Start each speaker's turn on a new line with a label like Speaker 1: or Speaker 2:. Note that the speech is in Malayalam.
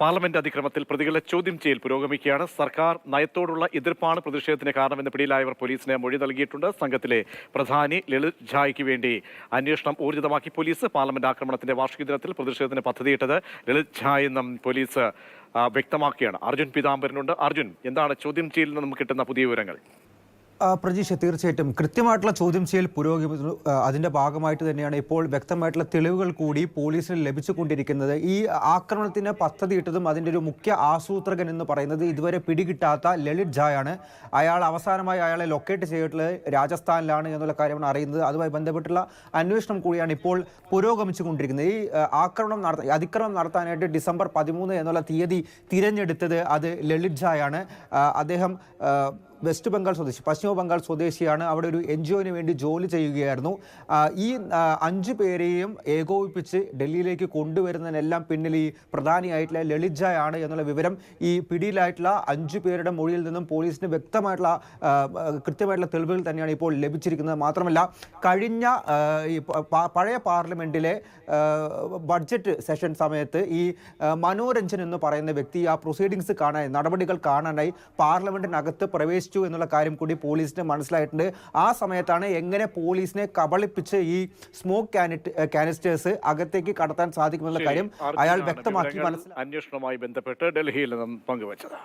Speaker 1: പാർലമെന്റ് അതിക്രമത്തിൽ പ്രതികളെ ചോദ്യം ചെയ്യൽ പുരോഗമിക്കുകയാണ്. സർക്കാർ നയത്തോടുള്ള എതിർപ്പാണ് പ്രതിഷേധത്തിന് കാരണമെന്ന് പിടിയിലായവർ പോലീസിന് മൊഴി നൽകിയിട്ടുണ്ട്. സംഘത്തിലെ പ്രധാനി ലളിത് ഝായ്ക്ക് വേണ്ടി അന്വേഷണം ഊർജിതമാക്കി പോലീസ് പാർലമെന്റ് ആക്രമണത്തിന്റെ വാർഷിക ദിനത്തിൽ പ്രതിഷേധത്തിന് പദ്ധതിയിട്ടത് ലളിത് ഝായ് എന്നും പോലീസ് വ്യക്തമാക്കിയാണ് അർജുൻ പീതാംബരനുണ്ട്. അർജുൻ എന്താണ് ചോദ്യം ചെയ്യലിൽ നിന്ന് നമുക്ക് കിട്ടുന്ന പുതിയ വിവരങ്ങൾ?
Speaker 2: പ്രജീഷ് തീർച്ചയായിട്ടും കൃത്യമായിട്ടുള്ള ചോദ്യം ചെയ്യൽ പുരോഗമിക്കുന്നു. അതിന്റെ ഭാഗമായിട്ട് തന്നെയാണ് ഇപ്പോൾ വ്യക്തമായിട്ടുള്ള തെളിവുകൾ കൂടി പോലീസിന് ലഭിച്ചുകൊണ്ടിരിക്കുന്നത്. ഈ ആക്രമണത്തിന് പദ്ധതിയിട്ടതും അതിന്റെ ഒരു മുഖ്യ ആസൂത്രകൻ എന്ന് പറയുന്നത് ഇതുവരെ പിടികിട്ടാത്ത ലളിത് ഝായാണ് അയാൾ അവസാനമായി അയാളെ ലൊക്കേറ്റ് ചെയ്തിട്ടുള്ളത് രാജസ്ഥാനിലാണ് എന്നുള്ള കാര്യമാണ് അറിയുന്നത്. അതുമായി ബന്ധപ്പെട്ടുള്ള അന്വേഷണം കൂടിയാണ് ഇപ്പോൾ പുരോഗമിച്ചുകൊണ്ടിരിക്കുന്നത്. ഈ ആക്രമണം നടത്ത അതിക്രമം നടത്താനായിട്ട് ഡിസംബർ പതിമൂന്ന് എന്നുള്ള തീയതി തിരഞ്ഞെടുത്തത് അത് ലളിത് ഝായാണ് ആ, അദ്ദേഹം വെസ്റ്റ് ബംഗാൾ സ്വദേശി പശ്ചിമ ബംഗാൾ സ്വദേശിയാണ്. അവിടെ ഒരു എൻ ജി ഒന് വേണ്ടി ജോലി ചെയ്യുകയായിരുന്നു. ഈ അഞ്ച് പേരെയും ഏകോപിപ്പിച്ച് ഡൽഹിയിലേക്ക് കൊണ്ടുവരുന്നതിനെല്ലാം പിന്നിൽ ഈ പ്രധാനിയായിട്ടുള്ള ലളിത് ഝാ ആണ് എന്നുള്ള വിവരം ഈ പിടിയിലായിട്ടുള്ള അഞ്ച് പേരുടെ മൊഴിയിൽ നിന്നും പോലീസിന് വ്യക്തമായിട്ടുള്ള കൃത്യമായിട്ടുള്ള തെളിവുകൾ തന്നെയാണ് ഇപ്പോൾ ലഭിച്ചിരിക്കുന്നത്. മാത്രമല്ല കഴിഞ്ഞ പഴയ പാർലമെന്റിലെ ബഡ്ജറ്റ് സെഷൻ സമയത്ത് ഈ മനോരഞ്ജൻ എന്ന് പറയുന്ന വ്യക്തി ആ പ്രൊസീഡിങ്സ് കാണാൻ നടപടികൾ കാണാനായി പാർലമെന്റിനകത്ത് പ്രവേശിച്ചു. എന്നുള്ള കാര്യം കൂടി പോലീസിന് മനസ്സിലായിട്ടുണ്ട്. ആ സമയത്താണ് എങ്ങനെ പോലീസിനെ കബളിപ്പിച്ച് ഈ സ്മോക്ക് കാനിറ്റ് കാനിസ്റ്റേഴ്സ് അകത്തേക്ക് കടത്താൻ സാധിക്കുമെന്നുള്ള കാര്യം അയാൾ വ്യക്തമാക്കി മനസ്സിലാക്കി.
Speaker 1: അന്വേഷണവുമായി ബന്ധപ്പെട്ട് ഡൽഹിയിൽ നിന്നും പങ്കുവച്ചത്.